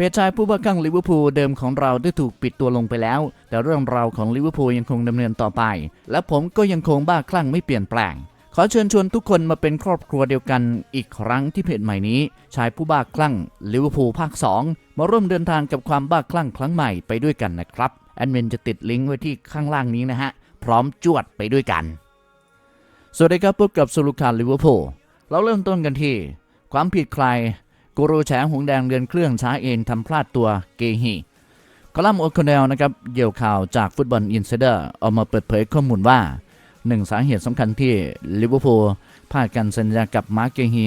เพจชายผู้บ้าคลั่งลิเวอร์พูลเดิมของเราได้ถูกปิดตัวลงไปแล้ว แต่เรื่องราวของลิเวอร์พูลยังคงดำเนินต่อไป และผมก็ยังคงบ้าคลั่งไม่เปลี่ยนแปลง ขอเชิญชวนทุกคนมาเป็นครอบครัวเดียวกันอีกครั้งที่เพจใหม่นี้ ชายผู้บ้าคลั่งลิเวอร์พูลภาค 2 มาร่วมเดินทางกับความบ้าคลั่งครั้งใหม่ไปด้วยกันนะครับแอดมินจะติดลิงก์ไว้ที่ข้างล่างนี้นะฮะพร้อมจวดไปด้วยกัน สวัสดีครับพบกับสุลุคานลิเวอร์พูลเราเริ่มต้นกันที่ ความผิดใคร กูรูแฉหงแดงเดือนเครื่องช้าเองทำพลาดตัวเกฮีคอลัมน์โอคอนเนลนะครับเกี่ยวข่าวจากฟุตบอลอินไซเดอร์ออกมาเปิดเผยข้อมูลว่าหนึ่งสาเหตุสำคัญที่ลิเวอร์พูลพลาดการสัญญากับมาร์กเกฮี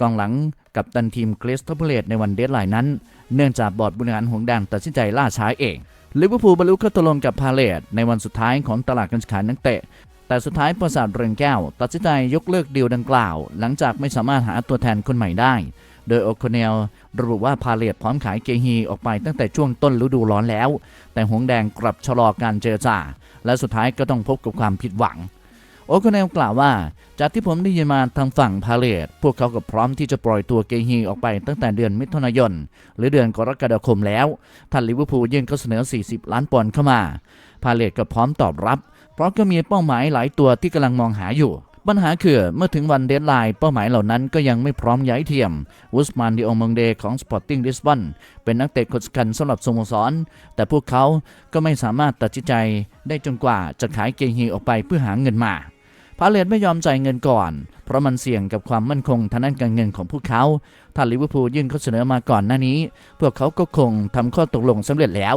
กองหลังกับตันทีมคริสตัลเพเลตในวันเดดไลน์นั้น เนื่องจากบอร์ดบริหารหงแดงตัดสินใจล่าช้าเองลิเวอร์พูลบรรลุข้อตกลงกับพาเลตในวันสุดท้ายของตลาดการขายนักเตะ แต่สุดท้ายประสาทเรืองแก้ว ตัดสินใจยกเลิกดีลดังกล่าว หลังจากไม่สามารถหาตัวแทนคนใหม่ได้ โดยโอคอนเนลระบุว่าพาเลตพร้อมขายเกฮีออกไปตั้งแต่ช่วงต้นฤดูร้อนแล้ว แต่หงแดงกลับชะลอการเจรจาและสุดท้ายก็ต้องพบกับความผิดหวัง โอคอนเนลกล่าวว่า จากที่ผมได้ยินมาทางฝั่งพาเลตพวกเขาก็พร้อมที่จะปล่อยตัวเกฮีออกไปตั้งแต่เดือนมิถุนายน หรือเดือนกรกฎาคมแล้วท่านลิเวอร์พูลยื่นข้อเสนอ 40 ล้านปอนด์เข้ามา พาเลตก็พร้อมตอบรับ เพราะก็มีเป้าหมายหลายตัวที่กำลังมองหาอยู่ ปัญหาคือเมื่อถึงวันเดดไลน์เป้าหมายเหล่านั้นก็ยังไม่พร้อมย้ายเทียมอุสมานดิโอมงเดของสปอร์ติ้งลิสบอนเป็นนักเตะคนสำคัญสำหรับสโมสร แต่พวกเขาก็ไม่สามารถตัดสินใจได้จนกว่าจะขายเกฮีออกไปเพื่อหาเงินมา พาเลตไม่ยอมจ่ายเงินก่อน เพราะมันเสี่ยงกับความมั่นคงทางด้านการเงินของพวกเขา ถ้าลิเวอร์พูลยื่นข้อเสนอมาก่อนหน้านี้ พวกเขาก็คงทำข้อตกลงสำเร็จแล้ว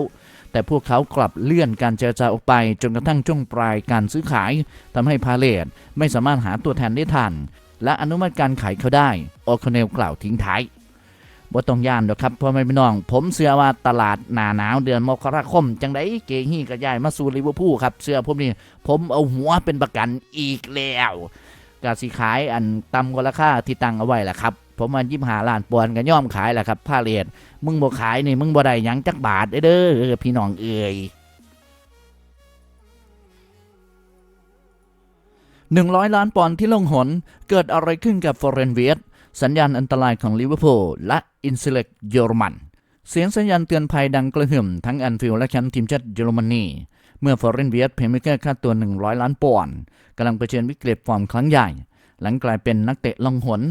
แต่พวกเขากลับเลื่อนการเจรจาออกไปจนกระทั่งช่วงปลายการซื้อขายทำให้พาเลตไม่สามารถหาตัวแทนได้ทัน และอนุมัติการขายเขาได้โอคอนเนลกล่าวทิ้งท้าย บ่ต้องย่านดอกครับพ่อแม่พี่น้อง ผมเชื่อว่าตลาดหนาหนาวเดือนมกราคม จังไดเกฮีก็ย้ายมาสู่ลิเวอร์พูลครับเชื่อผมนี่ผมเอาหัวเป็นประกันอีกแล้วกาสิขายอันต่ำกว่าราคาที่ตั้งเอาไว้แหละครับผมมันยิบหาล้านปอนด์ก็ย่อมขายแหละครับพาเลตมึงบ่ขายนี่มึงบ่ได้ยังจักบาทเด้อเด้อพี่น้องเอ่ย100ล้านปอนด์ที่ลงหน เกิดอะไรขึ้นกับฟอร์เรนเวียสัญญาณอันตรายของลิเวอร์พูลและ อินซิเล็กเยอรมัน เสียงสัญญาณเตือนภัยดังกระหึ่มทั้งแอนฟิลด์และแชมป์ทีมชาติเยอรมนี เมื่อฟอร์เรนเวียตเพย์เมเกอร์ค่าตัว 100 ล้านปอนด์กำลังเผชิญวิกฤตฟอร์มครั้งใหญ่ หลังกลายเป็นนักเตะลองหน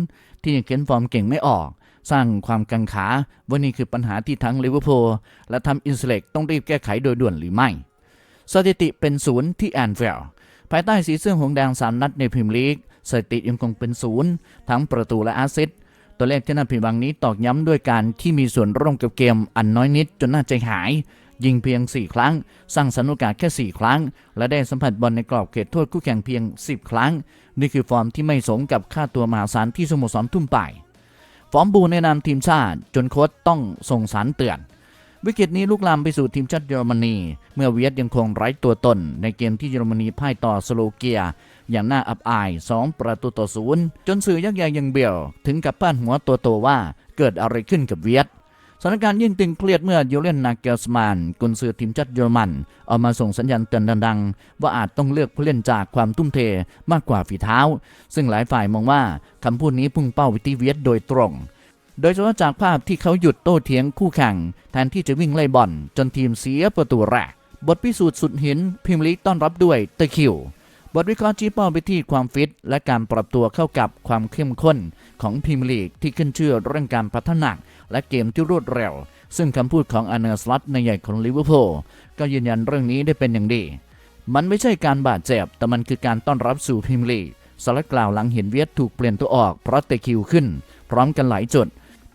ที่ยังเข็นฟอร์มเก่งไม่ออก สร้างความกังขาว่านี่คือปัญหาที่ทั้งลิเวอร์พูลและทำอินซิเล็กต้องรีบแก้ไขโดยด่วนหรือไม่ สถิติเป็นศูนย์ที่แอนฟิลด์ภายใต้สีเสื้อหงแดงสามนัดในพรีเมียร์ลีกสถิติยังคงเป็นศูนย์ทั้งประตูและแอซิส ตัวเลขที่น่าผิดหวังนี้ตอกย้ำด้วยการที่มีส่วนร่วมกับเกมอันน้อยนิดจนน่าใจหาย ยิงเพียง 4 ครั้ง สร้างสรรค์โอกาสแค่ 4 ครั้ง และได้สัมผัสบอลในกรอบเขตโทษคู่แข่งเพียง 10 ครั้ง นี่คือฟอร์มที่ไม่สมกับค่าตัวมหาศาลที่สโมสรทุ่มไป ฟอร์มบูในนามทีมชาติ จนโค้ชต้องส่งสารเตือนวิกฤตนี้ลุกลามไปสู่ทีมชาติเยอรมนี เมื่อเวียดยังคงไร้ตัวตน ในเกมที่เยอรมนีพ่ายต่อสโลเกีย อย่างน่าอับอาย 2 ประตูต่อศูนย์จนสื่อยักษ์ใหญ่ยังเบียว ถึงกับป้านหัวตัวโตว่าเกิดอะไรขึ้นกับเวียดสถานการณ์ยิ่งตึงเครียดเมื่อยูเลนนาเกลสมานกุนซือทีมชาติเยอรมันออกมาส่งสัญญาณเตือนดังๆ ว่าอาจต้องเลือกผู้เล่นจากความทุ่มเทมากกว่าฝีเท้า ซึ่งหลายฝ่ายมองว่าคำพูดนี้พุ่งเป้าไปที่เวียดโดยตรง โดยเฉพาะจากภาพที่เขาหยุดโต้เถียงคู่แข่ง แทนที่จะวิ่งไล่บอลจนทีมเสียประตูแรก บทพิสูจน์สุดหินพรีเมียร์ลีกต้อนรับด้วยตะคิว บทวิเคราะห์ชี้เป้าไปที่ความฟิต และการปรับตัวเข้ากับความเข้มข้นของพรีเมียร์ลีกที่ขึ้นชื่อเรื่องการพัฒนาและเกมที่รวดเร็ว ซึ่งคำพูดของอาร์เนอร์สล็อตในใหญ่ของลิเวอร์พูลก็ยืนยันเรื่องนี้ได้เป็นอย่างดี มันไม่ใช่การบาดเจ็บ แต่มันคือการต้อนรับสู่พรีเมียร์ลีกสลัดกล่าวหลังเห็นเวียดถูกเปลี่ยนตัวออกเพราะเตะคิวขึ้น พร้อมกันหลายจุด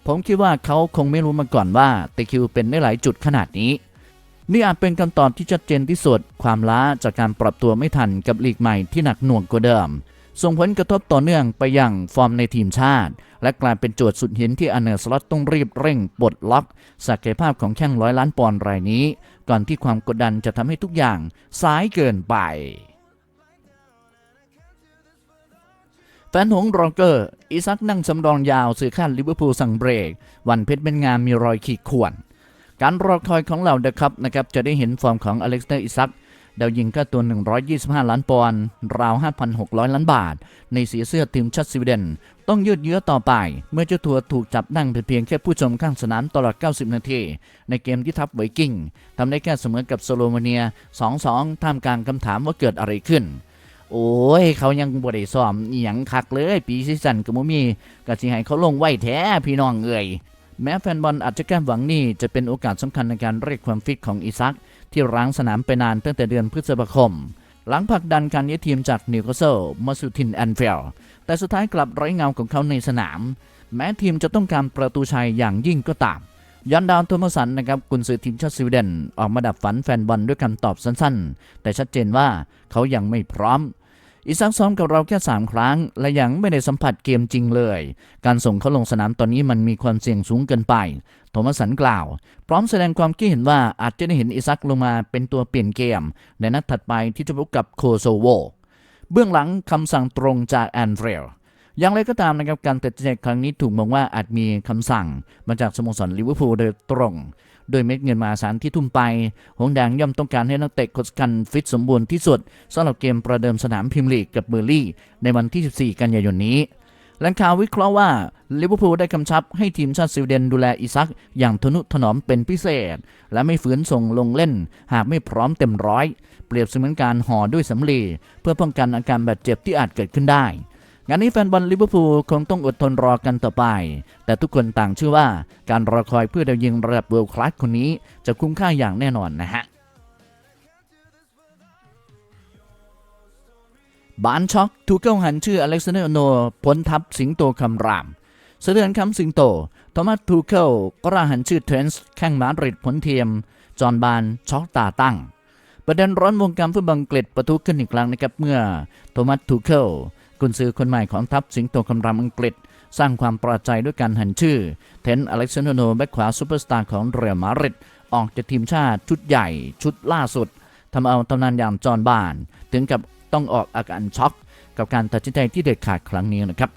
ผมคิดว่าเขาคงไม่รู้มาก่อนว่าเตะคิวเป็นได้หลายจุดขนาดนี้ นี่อาจเป็นคำตอบที่ชัดเจนที่สุด ความล้าจากการปรับตัวไม่ทันกับลีกใหม่ที่หนักหน่วงกว่าเดิม ส่งผลกระทบต่อเนื่องไปยังฟอร์มในทีมชาติ และกลายเป็นโจทย์สุดหินที่อเนอร์สล็อตต้องรีบเร่งปลดล็อกศักยภาพของแข้งร้อยล้านปอนด์รายนี้ ก่อนที่ความกดดันจะทำให้ทุกอย่างสายเกินไปแฟนหงส์โรเกอร์อิซักนั่งสำรองยาว สื่อขั้นลิเวอร์พูลสั่งเบรก วันเพชรเป็นงามมีรอยขีดข่วน การรอคอยของเราเดอะคัพนะครับจะได้เห็นฟอร์มของอเล็กซานเดอร์อิซักดาวยิงค่าตัว 125 ล้านปอนด์ราว 5,600 ล้านบาท ในสีเสื้อทีมชาติสวีเดน ต้องยืดเยื้อต่อไป เมื่อเจ้าตัวถูกจับนั่งเป็นเพียงแค่ผู้ชมข้างสนามตลอด 90 นาที ในเกมที่ทัพไวกิ้งทำได้แค่เสมอกับสโลวีเนีย 2-2 ท่ามกลางคำถามว่าเกิดอะไรขึ้น โอ้ย เขายังบ่ได้ซ้อมอหยังคักเลย ปีซีซั่นก็บ่มีก็สิให้เขาลงไว้แท้พี่น้องเอ่ย แม้แฟนบอลอาจจะแก้หวังนี่จะเป็นโอกาสสำคัญในการเรียกความฟิตของอิซัก ที่ร้างสนามไปนานตั้งแต่เดือนพฤษภาคม หลังผลักดันการย้ายทีมจากนิวคาสเซิลมาสู่ทินแอนฟิลด์แต่สุดท้ายกลับไร้เงาของเขาในสนาม แม้ทีมจะต้องการประตูชัยอย่างยิ่งก็ตามยอนดาวโทมัสันนะครับกุนซือทีมชาติสวีเดนออกมาดับฝันแฟนบอลด้วยคำตอบสั้นๆ แต่ชัดเจนว่าเขายังไม่พร้อม อีซักซ้อมกับเราแค่ 3 ครั้ง และยังไม่ได้สัมผัสเกมจริงเลย การส่งเขาลงสนามตอนนี้มันมีความเสี่ยงสูงเกินไป โทมัสสันกล่าว พร้อมแสดงความคิดเห็นว่าอาจจะได้เห็นอิซักลงมาเป็นตัวเปลี่ยนเกม ในนัดถัดไปที่จะพบกับโคโซโว เบื้องหลังคำสั่งตรงจากแอนเดรลอย่างไรก็ตามนะครับการตัดสินใจครั้งนี้ถูกมองว่าอาจมีคำสั่งมาจากสโมสรลิเวอร์พูลโดยตรง โดยเม็ดเงินมหาศาลที่ทุ่มไป หงแดงย่อมต้องการให้นักเตะโคชกันฟิตสมบูรณ์ที่สุดสำหรับเกมประเดิมสนามพรีเมียร์ลีกกับเบอร์ลี่ ในวันที่ 14 กันยายนนี้แหล่งข่าววิเคราะห์ว่าลิเวอร์พูลได้กำชับให้ทีมชาติสวีเดนดูแลอิซักอย่างทนุถนอมเป็นพิเศษ และไม่ฝืนส่งลงเล่น หากไม่พร้อมเต็มร้อย เปรียบเสมือนการห่อด้วยสำลีเพื่อป้องกันอาการบาดเจ็บที่อาจเกิดขึ้นได้ งานนี้แฟนบอลลิเวอร์พูลคงต้องอดทนรอกันต่อไป แต่ทุกคนต่างเชื่อว่าการรอคอยเพื่อดาวยิงระดับเวิลด์คลาสคนนี้จะคุ้มค่าอย่างแน่นอนนะฮะบานช็อกถูกเก้าหันชื่ออเล็กซานเดอร์โนพ้นทับสิงโตคำรามเสดือนคำสิงโตโทมัสทูเคิลก็ราหันชื่อเทรนส์แข้งมาดริดผลเทียม จอห์นบานช็อกตาตั้ง ประเด็นร้อนวงการฟุตบอลอังกฤษประทุขึ้นอีกครั้งนะครับเมื่อโทมัสทูเคิล กุนซือคนใหม่ของทัพสิงโตคำรามอังกฤษ สร้างความประใจด้วยการหันชื่อ เทนอเล็กซานโนแบ็คขวาซูเปอร์สตาร์ของเรอัลมาดริดออกจากทีมชาติชุดใหญ่ ชุดล่าสุดทำเอาตำนานอย่างจอห์นบาน ถึงกับต้องออกอาการช็อก กับการตัดสินใจที่เด็ดขาดครั้งนี้นะครับ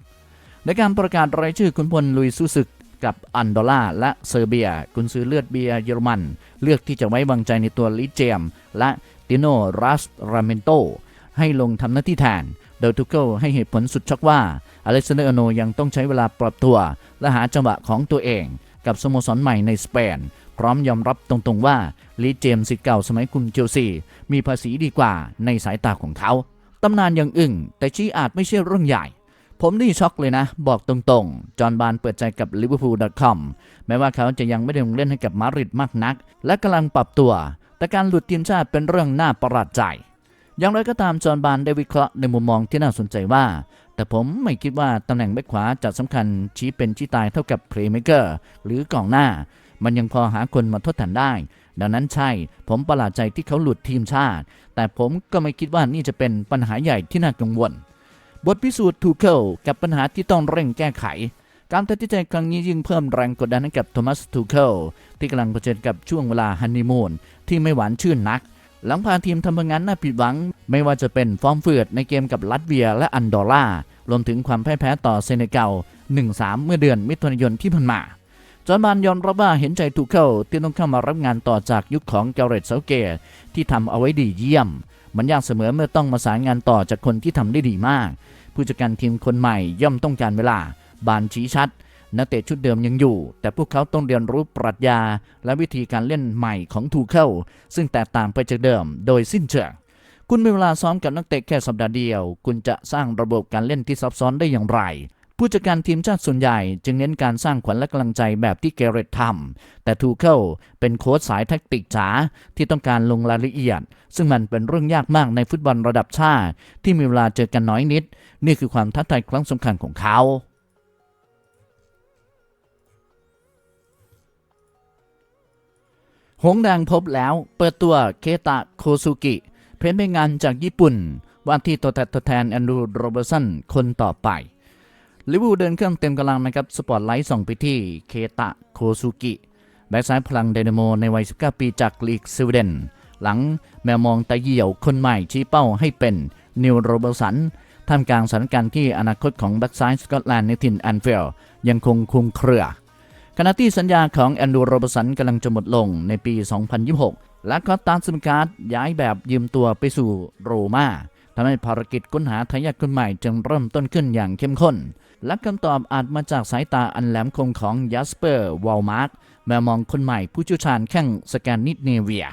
ในการประกาศรายชื่อคุณพลลุยซูซึกกับอันดอล่าและเซอร์เบีย กุนซือเลือดเบียเยอรมัน เลือกที่จะไว้วางใจในตัวลิเจมและติโนรัสราเมนโต ให้ลงทำหน้าที่แทน โดยทุกเกิลให้เหตุผลสุดช็อกว่าอเล็กซานเดอร์อโนยังต้องใช้เวลาปรับตัว และหาจังหวะของตัวเองกับสโมสรใหม่ในสเปน พร้อมยอมรับตรงๆว่าลีเจมสิทธิ์เก่าสมัยคุมเชลซีมีภาษีดีกว่าในสายตาของเขาตำนานยังอึ้งแต่ชี้อาจไม่ใช่เรื่องใหญ่ ผมนี่ช็อกเลยนะ บอกตรงๆ จอห์นบานเปิดใจกับ liverpool.com แม้ว่าเขาจะยังไม่ได้ลงเล่นให้กับมาดริดมากนัก และกำลังปรับตัว แต่การหลุดทีมชาติเป็นเรื่องน่าประหลาดใจ อย่างไรก็ตามจอห์นบานได้วิเคราะห์ในมุมมองที่น่าสนใจว่า แต่ผมไม่คิดว่าตำแหน่งแบ็คขวาจะสำคัญชี้เป็นชี้ตายเท่ากับเพลย์เมเกอร์หรือกองหน้า มันยังพอหาคนมาทดแทนได้ ดังนั้นใช่ ผมประหลาดใจที่เขาหลุดทีมชาติ แต่ผมก็ไม่คิดว่านี่จะเป็นปัญหาใหญ่ที่น่ากังวล บทพิสูจน์ทูเคิลกับปัญหาที่ต้องเร่งแก้ไขการตัดสินใจครั้งนี้ยิ่งเพิ่มแรงกดดันให้กับโทมัสทูเคิลที่กำลังเผชิญกับช่วงเวลาฮันนีมูนที่ไม่หวานชื่นนัก หลังพาทีมทำผลงานน่าผิดหวัง ไม่ว่าจะเป็นฟอร์มเฟือดในเกมกับลัตเวียและอันดอร่ารวมถึงความแพ่ายแพ้ต่อเซเนกัล1-3 เมื่อเดือนมิถุนายนที่ผ่านมา จอห์นบานยอมรับว่าเห็นใจทูเคิลที่ต้องเข้ามารับงานต่อจากยุคของเกเรตเซาเกตที่ทำเอาไว้ดีเยี่ยม มันยากเสมอเมื่อต้องมาสารงานต่อจากคนที่ทำได้ดีมาก ผู้จัดการทีมคนใหม่ย่อมต้องการเวลา บานชี้ชัด นักเตะชุดเดิมยังอยู่ แต่พวกเขาต้องเรียนรู้ปรัชญา และวิธีการเล่นใหม่ของทูเคิลซึ่งแตกต่างไปจากเดิมโดยสิ้นเชิงคุณมีเวลาซ้อมกับนักเตะแค่สัปดาห์เดียว คุณจะสร้างระบบการเล่นที่ซับซ้อนได้อย่างไร ผู้จัดการทีมชาติส่วนใหญ่จึงเน้นการสร้างขวัญและกำลังใจแบบที่เกเรตทำแต่ทูเคิลเป็นโค้ชสายแทคติกจ๋าที่ต้องการลงรายละเอียด ซึ่งมันเป็นเรื่องยากมากในฟุตบอลระดับชาติ ที่มีเวลาเจอกันน้อยนิด นี่คือความท้าทายครั้งสำคัญของเขา หงแดงพบแล้วเปิดตัวเคตะโคซุกิ เพนไปงานจากญี่ปุ่นว่าที่ตัวแทนตัวแทนแอนดรูว์โรเบอร์สันคนต่อไปลิวูเดินเครื่องเต็มกำลังนะครับ สปอตไลท์ส่องไปที่เคตะโคซุกิแบ็กซ้ายพลังไดนาโมในวัย 19 ปีจากลีกสวีเดน หลังแมวมองตาเหี่ยวคนใหม่ชี้เป้าให้เป็นนิวโรเบอร์สันท่ามกลางสถานการณ์ที่อนาคตของแบ็กซ้ายสกอตแลนด์ในถิ่นแอนฟิลด์ยังคงคุมเครือ ขณะที่สัญญาของแอนดูโรบสันกำลังจะหมดลงในปี 2026 และก็ตามสมการ์ดย้ายแบบยืมตัวไปสู่โรมาทำให้ภารกิจค้นหาทายาทคนใหม่จึงเริ่มต้นขึ้นอย่างเข้มข้น และคำตอบอาจมาจากสายตาอันแหลมคมของยัสเปอร์วอลมาร์กแมมองคนใหม่ผู้เชี่ยวชาญแข้งสแกนนิเนเวีย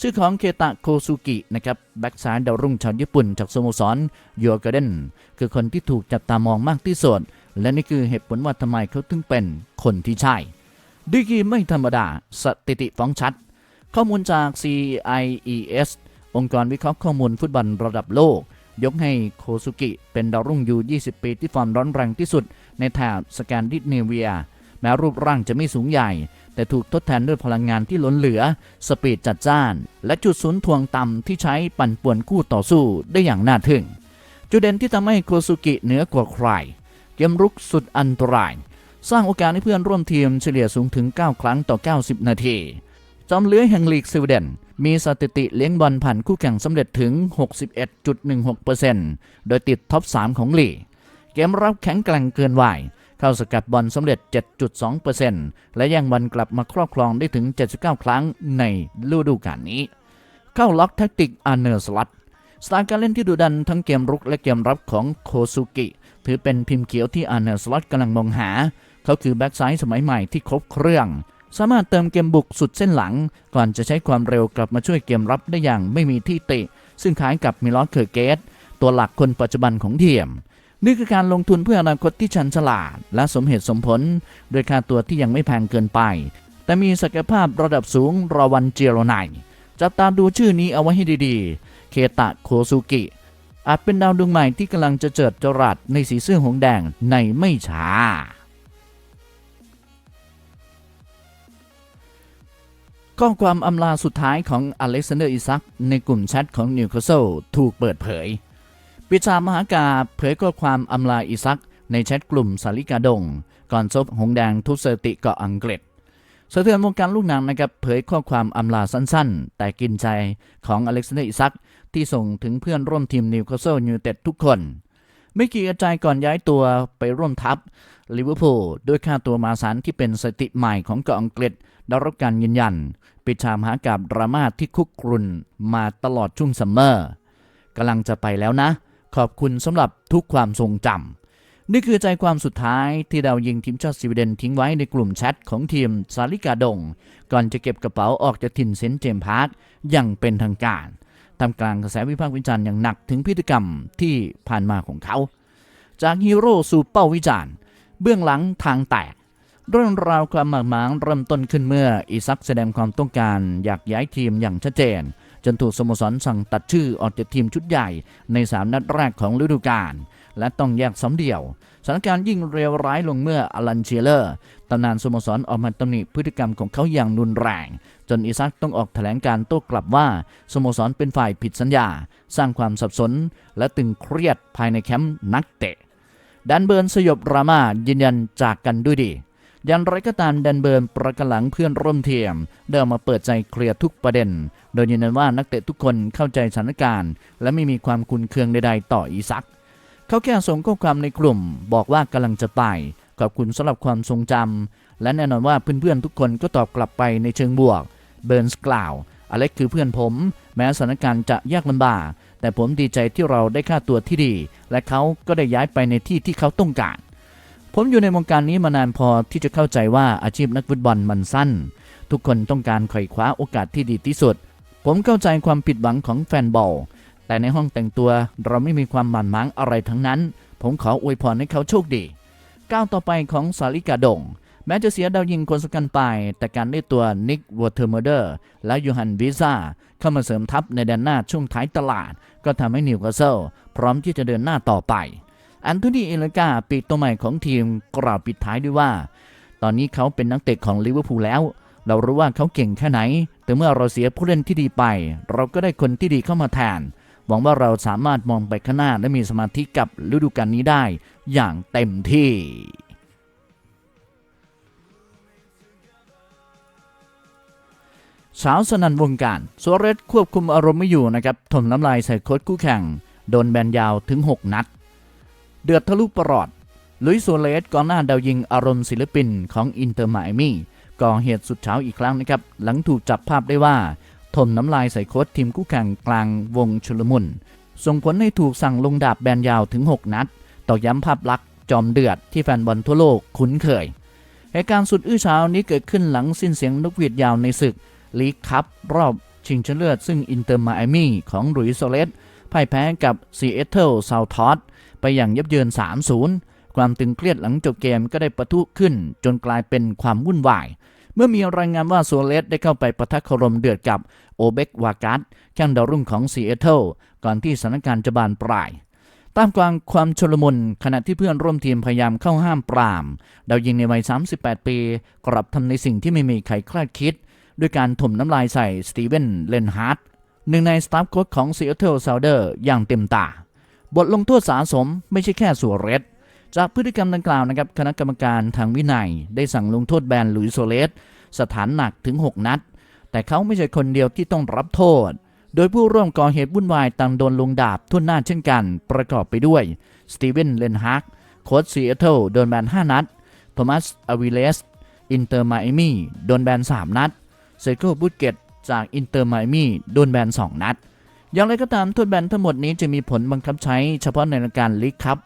ชื่อของเคตะโคซุกินะครับแบ็กซ้ายดาวรุ่งชาวญี่ปุ่นจากสโมสรโยเกเดนคือคนที่ถูกจับตามองมากที่สุด และนี่คือเหตุผลว่าทำไมเขาถึงเป็นคนที่ใช่ ดีกรีไม่ธรรมดา สถิติฟ้องชัด ข้อมูลจาก CIES องค์กรวิเคราะห์ข้อมูลฟุตบอลระดับโลก ยกให้โคซุกิ เป็นดาวรุ่งอยู่ 20 ปีที่ฟอร์มร้อนแรงที่สุด ในแถบสแกนดิเนเวีย แม้รูปร่างจะไม่สูงใหญ่ แต่ถูกทดแทนด้วยพลังงานที่ล้นเหลือ สปีดจัดจ้าน และจุดศูนย์ทวงต่ำที่ใช้ปั่นป่วนคู่ต่อสู้ได้อย่างน่าทึ่ง จุดเด่นที่ทำให้โคซุกิเหนือกว่าใคร เกมรุกสุดอันตราย สร้างโอกาสให้เพื่อนร่วมทีมเฉลี่ยสูงถึง 9 ครั้งต่อ 90 นาที จอมเลื้อยแห่งลีกสวีเดนมีสถิติเลี้ยงบอลผ่านคู่แข่งสำเร็จถึง 61.16%โดยติดท็อป 3 ของลีก เกมรับแข็งแกร่งเกินวัยเข้าสกัดบอลสำเร็จ 7.2%และยังบอลกลับมาครอบครองได้ถึง 79 ครั้งในฤดูกาลนี้ เข้าล็อกแท็กติกอาร์เนอร์สลัดสไตล์การเล่นที่ดุดันทั้งเกมรุกและเกมรับของโคซุกิ ถือเป็นพิมพ์เขียวที่อาร์เนอร์สลัดกำลังมองหา เขาคือแบ็กซ้ายสมัยใหม่ที่ครบเครื่อง สามารถเติมเกมบุกสุดเส้นหลัง ก่อนจะใช้ความเร็วกลับมาช่วยเกมรับได้อย่างไม่มีที่ติ ซึ่งคล้ายกับมิลอสเคอร์เกตตัวหลักคนปัจจุบันของทีมนี่คือการลงทุนเพื่ออนาคตที่ชันฉลาด และสมเหตุสมผล โดยค่าตัวที่ยังไม่แพงเกินไป แต่มีศักยภาพระดับสูงรอวันเจโรไนจับตามดูชื่อนี้เอาไว้ให้ดีๆ เคตะโคซุกิ อาจเป็นดาวดวงใหม่ที่กำลังจะเจิดจรัสในสีเสื้อหงแดงในไม่ช้า ข้อความอำลาสุดท้ายของอเล็กซานเดอร์อิซักในกลุ่มแชทของนิวคาสเซิลถูกเปิดเผย ปิชามหากาเผยข้อความอำลาอิซักในแชทกลุ่มสาลิกาดง ก่อนซบหงแดงทุบสถิติเกาะอังกฤษสะเทือนวงการลูกหนังนะครับเผยข้อความอำลาสั้นๆ แต่กินใจของอเล็กซานเดอร์อิซัก ที่ส่งถึงเพื่อนร่วมทีมนิวคาสเซิลยูไนเต็ดทุกคน ไม่กี่อาจายก่อนย้ายตัวไปร่วมทัพลิเวอร์พูลด้วยค่าตัวมาศาลที่เป็นสถิติใหม่ของเกาะอังกฤษได้รับการยืนยัน ปิดฉากมหากาบดราม่าที่คุกกรุ่นมาตลอดช่วงซัมเมอร์กำลังจะไปแล้วนะ ขอบคุณสำหรับทุกความทรงจำนี่คือใจความสุดท้ายที่ดาวยิงทีมชาติสวีเดนทิ้งไว้ในกลุ่มแชทของทีมซาลิกาดง ก่อนจะเก็บกระเป๋าออกจากถิ่นเซนต์เจมส์พาร์คอย่างเป็นทางการ ทำกลางกระแสวิพากษ์วิจารณ์อย่างหนักถึงพฤติกรรมที่ผ่านมาของเขา จากฮีโร่สู่เป้าวิจารณ์ เบื้องหลังทางแตก เรื่องราวความหมากหมางเริ่มต้นขึ้นเมื่ออีซักแสดงความต้องการอยากย้ายทีมอย่างชัดเจน จนถูกสโมสรสั่งตัดชื่อออกจากทีมชุดใหญ่ในสามนัดแรกของฤดูกาลและต้องแยกสำเดี่ยวสถานการณ์ยิ่งเลวร้ายลงเมื่ออลันเชียเลอร์ตำนานสโมสรออกมาตำหนิพฤติกรรมของเขาอย่างรุนแรง จนอีซักต้องออกแถลงการโต้กลับว่า สโมสรเป็นฝ่ายผิดสัญญา สร้างความสับสน และตึงเครียดภายในแคมป์นักเตะดันเบิร์นสยบรามายืนยันจากกันด้วยดียันไรก็ตามดันเบิร์นประกันหลังเพื่อนร่วมทีมได้ออกมาเปิดใจเคลียร์ทุกประเด็น โดยยืนยันว่านักเตะทุกคนเข้าใจสถานการณ์ และไม่มีความคุนเคืองใดๆต่ออีซัก เขาแค่ส่งข้อความในกลุ่ม บอกว่ากำลังจะไปขอบคุณสำหรับความทรงจำและแน่นอนว่าเพื่อนๆทุกคนก็ตอบกลับไปในเชิงบวก เบิร์นส์กล่าว อเล็กคือเพื่อนผม แม้สถานการณ์จะยากลำบาก แต่ผมดีใจที่เราได้ค่าตัวที่ดี และเขาก็ได้ย้ายไปในที่ที่เขาต้องการ ผมอยู่ในวงการนี้มานานพอที่จะเข้าใจว่าอาชีพนักฟุตบอลมันสั้น ทุกคนต้องการไขว่คว้าโอกาสที่ดีที่สุด ผมเข้าใจความผิดหวังของแฟนบอล แต่ในห้องแต่งตัวเราไม่มีความหมั่นหมางอะไรทั้งนั้น ผมขออวยพรให้เขาโชคดี ก้าวต่อไปของสาลิกาดง แม้จะเสียดาวยิงคนสำคัญไป แต่การได้ตัวนิกวอเทอร์เมเดอร์และยูฮันวิซ่าเข้ามาเสริมทัพในแดนหน้าช่วงท้ายตลาด ก็ทำให้นิวคาสเซิลพร้อมที่จะเดินหน้าต่อไป อันโทนีเอลกาปีกตัวใหม่ของทีมกล่าวปิดท้ายด้วยว่า ตอนนี้เขาเป็นนักเตะของลิเวอร์พูลแล้ว เรารู้ว่าเขาเก่งแค่ไหน แต่เมื่อเราเสียผู้เล่นที่ดีไป เราก็ได้คนที่ดีเข้ามาแทนหวังว่าเราสามารถมองไปข้างหน้าและมีสมาธิกับฤดูกาลนี้ได้อย่างเต็มที่ สาวสนันวงการซัวเรสควบคุมอารมณ์ไม่อยู่นะครับถมน้ำลายใส่โค้ชคู่แข่ง โดนแบนยาวถึง 6 นัด เดือดทะลุประหลอด ลุยส์โซเลสกองหน้าดาวยิงอารมณ์ศิลปินของอินเตอร์ไมอามี่ก่อเหตุสุดเช้าอีกครั้งนะครับ หลังถูกจับภาพได้ว่าถมน้ำลายใส่โค้ชทีมคู่แข่งกลางวงชุลมุน ส่งผลให้ถูกสั่งลงดาบแบนยาวถึง 6 นัดตอกย้ำภาพลักษณ์จอมเดือดที่แฟนบอลทั่วโลกคุ้นเคยเหตุการณ์สุดอื้อเช้านี้เกิดขึ้นหลังสิ้นเสียงนกหวีดยาวในศึก ลีกคัพรอบชิงชนะเลิศซึ่งอินเตอร์ไมอามี่ของหลุยส์โซเลสพ่ายแพ้กับซีเอ t เทิลซาวทอสไปอย่างยับเยิน 3-0 ความตึงเครียดหลังจบเกมก็ได้ประทุขึ้น จนกลายเป็นความวุ่นวาย เมื่อมีรายงานว่าโซเลสได้เข้าไปประทักคารมเดือดกับโอเบกวากัสแข้งดาวรุ่งของซีเอ t เทิลก่อนที่สถานการณ์จะบานปลายตามกลางความชลมุนขณะที่เพื่อนร่วมทีมพยายามเข้าห้ามปราม ดาวยิงในวัย 38 ปี กลับทำในสิ่งที่ไม่มีใครคาดคิด ด้วยการถมน้ำลายใส่สตีเวนเลนฮาร์ดหนึ่งในสตาฟโค้ชของซีแอตเทิลซาวเดอร์อย่างเต็มตา บทลงโทษสาสมไม่ใช่แค่สัวเรสจากพฤติกรรมดังกล่าวนะครับคณะกรรมการทางวินัย ได้สั่งลงโทษแบนหลุยส์โซเลสสถานหนักถึง 6 นัด แต่เขาไม่ใช่คนเดียวที่ต้องรับโทษ โดยผู้ร่วมก่อเหตุวุ่นวายต่างโดนลงดาบทุ่นหน้าเช่นกัน ประกอบไปด้วยสตีเวนเลนฮาร์กโค้ชซีแอตเทิลโดนแบน 5 นัดโทมัสอวิเลสอินเตอร์ไมอมี่โดนแบน 3 นัด เซโกบุตเกตจากอินเตอร์ไมอามี่โดนแบน 2 นัด อย่างไรก็ตามโทษแบนทั้งหมดนี้จะมีผลบังคับใช้เฉพาะในรายการลีกคัพ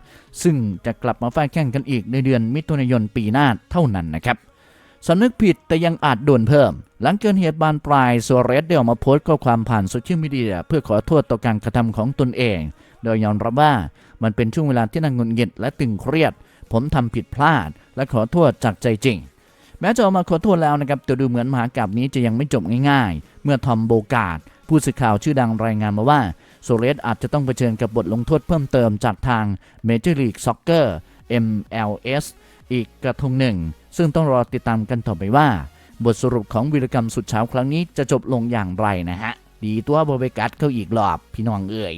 ซึ่งจะกลับมาฟาดแข่งกันอีกในเดือนมิถุนายนปีหน้าเท่านั้นนะครับสำนึกผิดแต่ยังอาจโดนเพิ่ม หลังเกิดเหตุบานปลายโซเรสได้ออกมาโพสต์ข้อความผ่านโซเชียลมีเดียเพื่อขอโทษต่อการกระทำของตนเอง โดยยอมรับว่ามันเป็นช่วงเวลาที่น่าหงุดหงิดและตึงเครียด ผมทำผิดพลาด และขอโทษจากใจจริง แม้จะออกมาขอโทษแล้วนะครับแต่ดูเหมือนมหากาบนี้จะยังไม่จบง่ายๆ เมื่อทอมโบกาดผู้สื่อข่าวชื่อดังรายงานมาว่าโซเรสอาจจะต้องเผชิญกับบทลงโทษเพิ่มเติมจากทาง Major League Soccer MLS อีกกระทงหนึ่ง ซึ่งต้องรอติดตามกันต่อไปว่า บทสรุปของวีรกรรมสุดเช้าครั้งนี้จะจบลงอย่างไรนะฮะ ดีตัวโบเบกัสเข้าอีกรอบ พี่น้องเอ่ย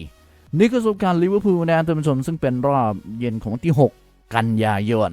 นี่คือประสบการณ์ลิเวอร์พูลนะท่านผู้ชมซึ่งเป็นรอบเย็นของวันที่ 6 กันยายน